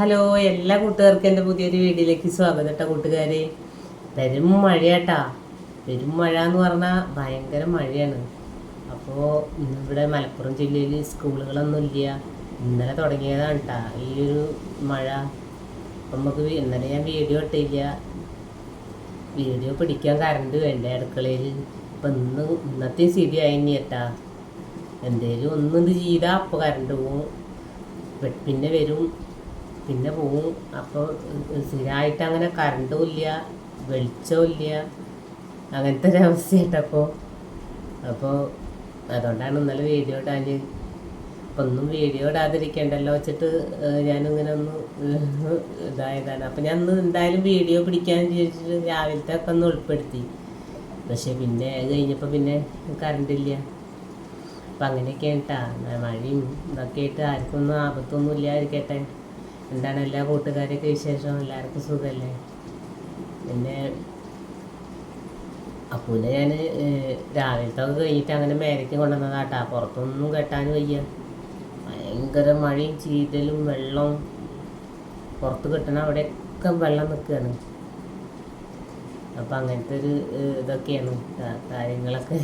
Hello എല്ലാ കൂട്ടുകാർക്കും എന്റെ പുതിയൊരു വീഡിയോയിലേക്ക് സ്വാഗതം കേട്ടോ കൂട്ടുകാരെ. പെരും മഴയാട്ടാ. പെരും മഴ എന്ന് പറഞ്ഞാൽ ഭയങ്കര മഴയാണ്. അപ്പോൾ ഇന്നിവിടെ മലപ്പുറം ജില്ലയിൽ സ്കൂളുകളൊന്നും ഇല്ല. ഇന്നലെ തുടങ്ങിയതാണ് കേട്ടാ ഈ ഒരു മഴ. നമുക്ക് ഇന്നലെ ഞാൻ വീഡിയോ ഇട്ടില്ല. വീഡിയോ പിടിക്കാൻ കറണ്ട് വേണ്ടേ അടുക്കളയിൽ. ഇപ്പം ഇന്ന് ഇന്നത്തെ സ്ഥിതി ആയിനി കേട്ടാ എന്തേലും ഒന്നും ഇത് ചെയ്താൽ അപ്പോൾ കറണ്ട് പോവും. പിന്നെ വരും പിന്നെ പോവും. അപ്പോൾ സ്ഥിരമായിട്ട് അങ്ങനെ കറണ്ടും ഇല്ല വെളിച്ചവും ഇല്ല. അങ്ങനത്തെ ഒരു അവസ്ഥയായിട്ടപ്പോൾ അപ്പോൾ അതുകൊണ്ടാണ് ഇന്നലെ വീഡിയോ ഇടാൻ അപ്പം ഒന്നും വീഡിയോ ഇടാതിരിക്കണ്ടല്ലോ വെച്ചിട്ട് ഞാനിങ്ങനെ ഒന്ന് ഇതായതാണ്. അപ്പം ഞാൻ ഇന്ന് എന്തായാലും വീഡിയോ പിടിക്കാൻ വിചാരിച്ചിട്ട് രാവിലത്തെ ഒക്കെ ഒന്ന് ഉൾപ്പെടുത്തി. പക്ഷെ പിന്നെ അത് കഴിഞ്ഞപ്പോൾ പിന്നെ കറണ്ടില്ല അപ്പം അങ്ങനെയൊക്കെയാണ് കേട്ടാ മഴയും ഇതൊക്കെ ആയിട്ട് ആർക്കൊന്നും ആപത്തൊന്നും ഇല്ലാതിരിക്കട്ടെ. എന്താണ് എല്ലാ കൂട്ടുകാരൊക്കെ വിശേഷം? എല്ലാവർക്കും സുഖമല്ലേ പിന്നെ അപ്പൂനെ ഞാൻ രാവിലത്തെ ഒക്കെ കഴിഞ്ഞിട്ട് അങ്ങനെ മേലേക്ക് കൊണ്ടുവന്നതാട്ടാ. പുറത്തൊന്നും കെട്ടാൻ വയ്യ. ഭയങ്കര മഴയും ചീതലും വെള്ളവും. പുറത്ത് കെട്ടണ അവിടെയൊക്കെ വെള്ളം നിൽക്കുകയാണ് അപ്പം അങ്ങനത്തെ ഒരു ഇതൊക്കെയാണ് കാര്യങ്ങളൊക്കെ.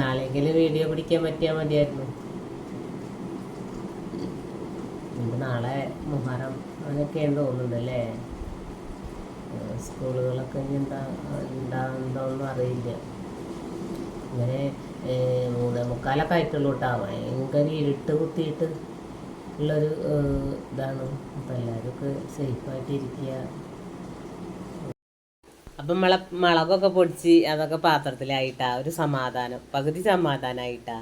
നാളെയെങ്കിലും വീഡിയോ പിടിക്കാൻ പറ്റിയാൽ മതിയായിരുന്നു ഇനി നാളെ മുഹറം അങ്ങനെയൊക്കെയാണ് തോന്നുന്നത് അല്ലേ സ്കൂളുകളൊക്കെ ഇനി എന്താ ഉണ്ടാകുന്നുണ്ടോന്നും അറിയില്ല. ഇങ്ങനെ മൂന്നേ മുക്കാലൊക്കെ ആയിട്ടുള്ളൂ കേട്ടോ ഭയങ്കര ഇരുട്ട് കുത്തിയിട്ട് ഉള്ളൊരു ഇതാണ്. അപ്പം എല്ലാവരും ഒക്കെ സേഫായിട്ട് ഇരിക്കുക. അപ്പം മുള മുളകൊക്കെ പൊടിച്ച് അതൊക്കെ പാത്രത്തിലായിട്ടാ ഒരു സമാധാനം പകുതി സമാധാനമായിട്ടാ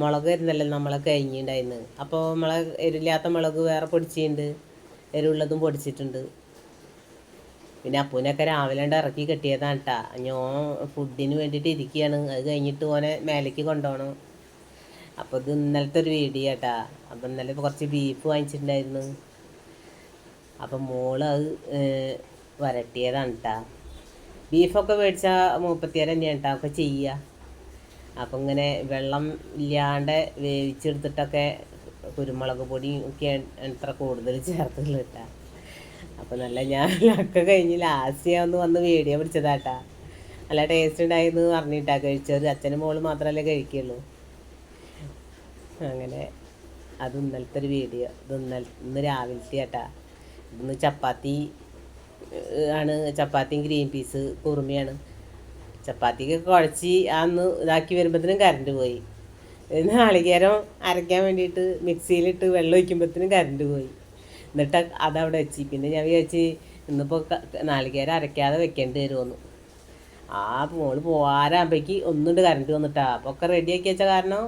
മുളക് വരുന്നല്ലോ നമ്മളെ കഴിഞ്ഞിട്ടുണ്ടായിരുന്നു അപ്പോൾ നമ്മളെ എരില്ലാത്ത മുളക് വേറെ പൊടിച്ചിട്ടുണ്ട് എരിവുള്ളതും പൊടിച്ചിട്ടുണ്ട്. പിന്നെ അപ്പൂനൊക്കെ രാവിലെ ഉണ്ട് ഇറക്കി കെട്ടിയതാണ് കേട്ടാ ഞാൻ ഫുഡിന് വേണ്ടിയിട്ട് ഇരിക്കുകയാണ് അത് കഴിഞ്ഞിട്ട് ഓനെ മേലേക്ക് കൊണ്ടുപോകണം അപ്പോൾ ഇത് ഇന്നലത്തെ ഒരു വീഡിയോ കേട്ടാ അപ്പം ഇന്നലെ കുറച്ച് ബീഫ് വാങ്ങിച്ചിട്ടുണ്ടായിരുന്നു. അപ്പം മോൾ അത് വരട്ടിയതാണ് കേട്ടാ ബീഫൊക്കെ മേടിച്ചാൽ മൂപ്പത്തിയാറ് തന്നെയാണ് കേട്ടോ ഒക്കെ ചെയ്യുക അപ്പം ഇങ്ങനെ വെള്ളം ഇല്ലാണ്ട് വേവിച്ചെടുത്തിട്ടൊക്കെ കുരുമുളക് പൊടി ഒക്കെ എത്ര കൂടുതൽ ചേർത്തുള്ളൂ കേട്ടാ. അപ്പം നല്ല ഞാൻ ഒക്കെ കഴിഞ്ഞ് ലാസ്റ്റ് ഞാൻ ഒന്ന് വന്ന് വീഡിയോ പിടിച്ചതാട്ടാ. നല്ല ടേസ്റ്റ് ഉണ്ടായിരുന്നു പറഞ്ഞിട്ടാ കഴിച്ചത്. അച്ഛനും മോൾ മാത്രമല്ലേ കഴിക്കുള്ളൂ. അങ്ങനെ അത് ഇന്നലത്തെ ഒരു വീഡിയോ ഇത് ഇന്നലെ ഇന്ന് രാവിലത്തെ ആട്ടാ ഇന്ന് ചപ്പാത്തി ആണ്. ചപ്പാത്തിയും ഗ്രീൻ പീസ് കുറുമയാണ്. ചപ്പാത്തിക്ക് കുഴച്ച് അന്ന് ഇതാക്കി വരുമ്പോഴത്തേനും കറണ്ട് പോയി. നാളികേരം അരയ്ക്കാൻ വേണ്ടിയിട്ട് മിക്സിയിലിട്ട് വെള്ളം ഒഴിക്കുമ്പോഴത്തേനും കറണ്ട് പോയി. എന്നിട്ട് അതവിടെ വെച്ച്. പിന്നെ ഞാൻ വിചാരിച്ച് ഇന്നിപ്പോൾ നാളികേരം അരയ്ക്കാതെ വെക്കേണ്ടി വരുമെന്ന് ആ മോൾ പോരാകുമ്പോഴേക്ക് ഒന്നുണ്ട് കറണ്ട് വന്നിട്ടാ. അപ്പോൾ ഒക്കെ റെഡിയാക്കി വെച്ച കാരണം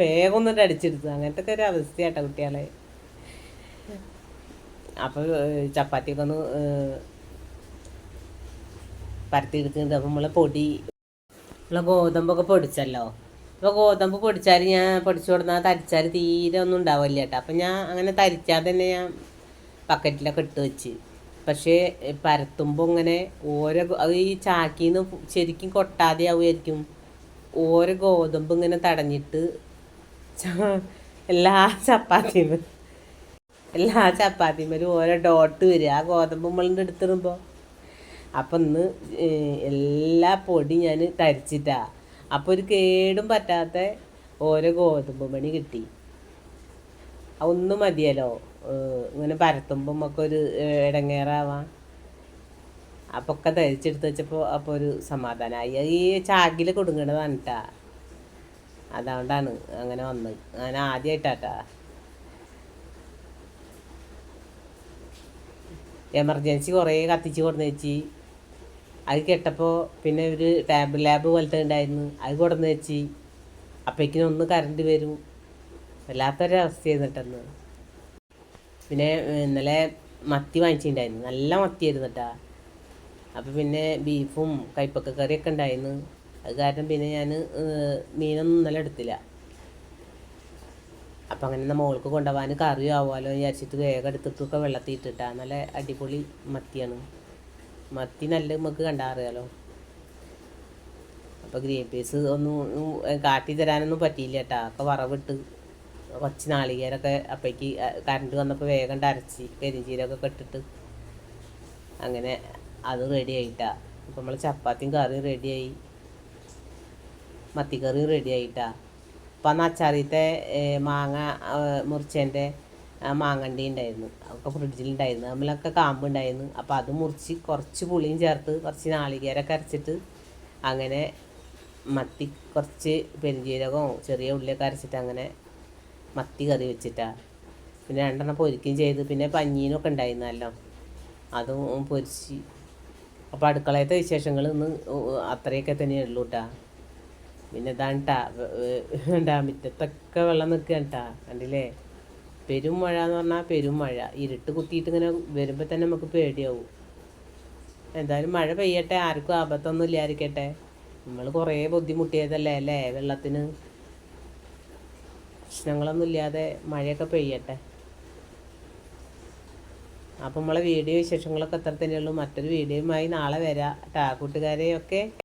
വേഗം ഒന്നിട്ട് അടിച്ചെടുത്തു. അങ്ങനത്തെ ഒക്കെ ഒരു അവസ്ഥയാട്ടോ കുട്ടികളെ. അപ്പോൾ ചപ്പാത്തിയൊക്കെ ഒന്ന് ഏഹ്, പരത്തി എടുക്കുന്നുണ്ട് അപ്പം നമ്മളെ പൊടി നമ്മളെ ഗോതമ്പൊക്കെ പൊടിച്ചല്ലോ. അപ്പോൾ ഗോതമ്പ് പൊടിച്ചാൽ ഞാൻ പൊടിച്ചു കൊടുന്നാൽ തരിച്ചാൽ തീരെ ഒന്നും ഉണ്ടാവില്ല കേട്ടോ. അപ്പം ഞാൻ അങ്ങനെ തരിച്ചാൽ തന്നെ ഞാൻ ബക്കറ്റിലൊക്കെ ഇട്ട് വെച്ച്. പക്ഷേ പരത്തുമ്പോൾ ഇങ്ങനെ ഓരോ അത് ഈ ചാക്കിന്ന് ശരിക്കും കൊട്ടാതെ ആവുമായിരിക്കും. ഓരോ ഗോതമ്പ് ഇങ്ങനെ തടഞ്ഞിട്ട് എല്ലാ ചപ്പാത്തിയും എല്ലാ ചപ്പാത്തിമേലും ഓരോ ഡോട്ട് വരിക. ആ ഗോതമ്പ് നമ്മളിന്റെ എടുത്തിടുമ്പോൾ അപ്പം ഇന്ന് എല്ലാ പൊടി ഞാൻ തരിച്ചിട്ടാ. അപ്പോൾ ഒരു കേടും പറ്റാത്ത ഓരോ ഗോതമ്പ് മണി കിട്ടി. ഒന്നും മതിയല്ലോ. ഇങ്ങനെ പരത്തുമ്പം ഒക്കെ ഒരു ഇടങ്ങേറാവാം അപ്പോൾ ഒക്കെ തരിച്ചെടുത്ത് വെച്ചപ്പോൾ അപ്പോൾ ഒരു സമാധാനമായി ഈ ചാക്കിൽ കൊടുങ്ങണതാണ് കേട്ടാ അതുകൊണ്ടാണ് അങ്ങനെ വന്നത് അങ്ങനെ ആദ്യമായിട്ടാട്ടാ എമർജൻസി കുറേ കത്തിച്ച് കൊടുന്ന് വെച്ച് അത് കെട്ടപ്പോൾ പിന്നെ ഒരു ടാബ് ലാബ് പോലത്തെ ഉണ്ടായിരുന്നു. അത് കൊടുന്ന് വെച്ച്. അപ്പോഴേക്കിനും ഒന്ന് കറണ്ട് വരും. വല്ലാത്തൊരവസ്ഥ ചെയ്തിട്ടെന്ന് പിന്നെ ഇന്നലെ മത്തി വാങ്ങിച്ചിട്ടുണ്ടായിരുന്നു. നല്ല മത്തിയായിരുന്നു കേട്ടാ അപ്പോൾ പിന്നെ ബീഫും കൈപ്പക്ക കറിയൊക്കെ ഉണ്ടായിരുന്നു. അത് കാരണം പിന്നെ ഞാൻ മീനൊന്നും ഇന്നലെ എടുത്തില്ല. അപ്പം അങ്ങനെ നമ്മൾ മോൾക്ക് കൊണ്ടുപോകാൻ കറിയും ആവുമല്ലോ വിചാരിച്ചിട്ട് വേഗം എടുത്തിട്ടൊക്കെ വെള്ളത്തിൽ ഇട്ടിട്ടാ. നല്ല അടിപൊളി മത്തിയാണ്. മത്തി നല്ല നമുക്ക് കണ്ടാറിയാലോ? അപ്പോൾ ഗ്രീൻ പീസ് ഒന്നും കാട്ടി തരാനൊന്നും പറ്റിയില്ല കേട്ടാ ഒക്കെ വറവിട്ട് കുറച്ച് നാളികേരൊക്കെ അപ്പേക്ക് കറണ്ട് വന്നപ്പോൾ വേഗം അരച്ച് കരിഞ്ചീരൊക്കെ കെട്ടിട്ട് അങ്ങനെ അത് റെഡി ആയിട്ടാ. അപ്പം നമ്മൾ ചപ്പാത്തിയും കറിയും റെഡിയായി മത്തിക്കറിയും റെഡി ആയിട്ടാ. അപ്പം അന്ന് അച്ചാറിത്തെ മാങ്ങ മുറിച്ചതിന്റെ മാങ്ങണ്ടി ഉണ്ടായിരുന്നു. അതൊക്കെ ഫ്രിഡ്ജിലുണ്ടായിരുന്നു നമ്മളൊക്കെ കാമ്പ് ഉണ്ടായിരുന്നു. അപ്പോൾ അത് മുറിച്ച് കുറച്ച് പുളിയും ചേർത്ത് കുറച്ച് നാളികേരൊക്കെ അരച്ചിട്ട് അങ്ങനെ മത്തി കുറച്ച് പെരുംജീരകവും ചെറിയ ഉള്ളിയൊക്കെ അരച്ചിട്ട് അങ്ങനെ മത്തി കറി വെച്ചിട്ടാണ് പിന്നെ രണ്ടെണ്ണം പൊരിക്കുകയും ചെയ്ത്. പിന്നെ പഞ്ഞീനൊക്കെ ഉണ്ടായിരുന്നല്ലോ. അതും പൊരിച്ച്. അപ്പോൾ അടുക്കളയത്തെ വിശേഷങ്ങൾ ഇന്ന് അത്രയൊക്കെ തന്നെ ഉള്ളൂ കേട്ടാ പിന്നെ ഇതാണ് കേട്ടാ മുറ്റത്തൊക്കെ വെള്ളം നിൽക്കുകയാണ് കേട്ടാ കണ്ടില്ലേ? പെരും മഴ എന്ന് പറഞ്ഞാൽ പെരും മഴ ഇരുട്ട് കുത്തിയിട്ട് ഇങ്ങനെ വരുമ്പോൾ തന്നെ നമുക്ക് പേടിയാവും. എന്തായാലും മഴ പെയ്യട്ടെ ആർക്കും ആപത്തൊന്നും ഇല്ലായിരിക്കട്ടെ നമ്മൾ കുറേ ബുദ്ധിമുട്ടിയതല്ലേ അല്ലേ? വെള്ളത്തിന് പ്രശ്നങ്ങളൊന്നും ഇല്ലാതെ മഴയൊക്കെ പെയ്യട്ടെ. അപ്പം നമ്മളെ വീഡിയോ വിശേഷങ്ങളൊക്കെ അത്ര തന്നെയുള്ളൂ. മറ്റൊരു വീഡിയോയുമായി നാളെ വരാം. കൂട്ടുകാരെയൊക്കെ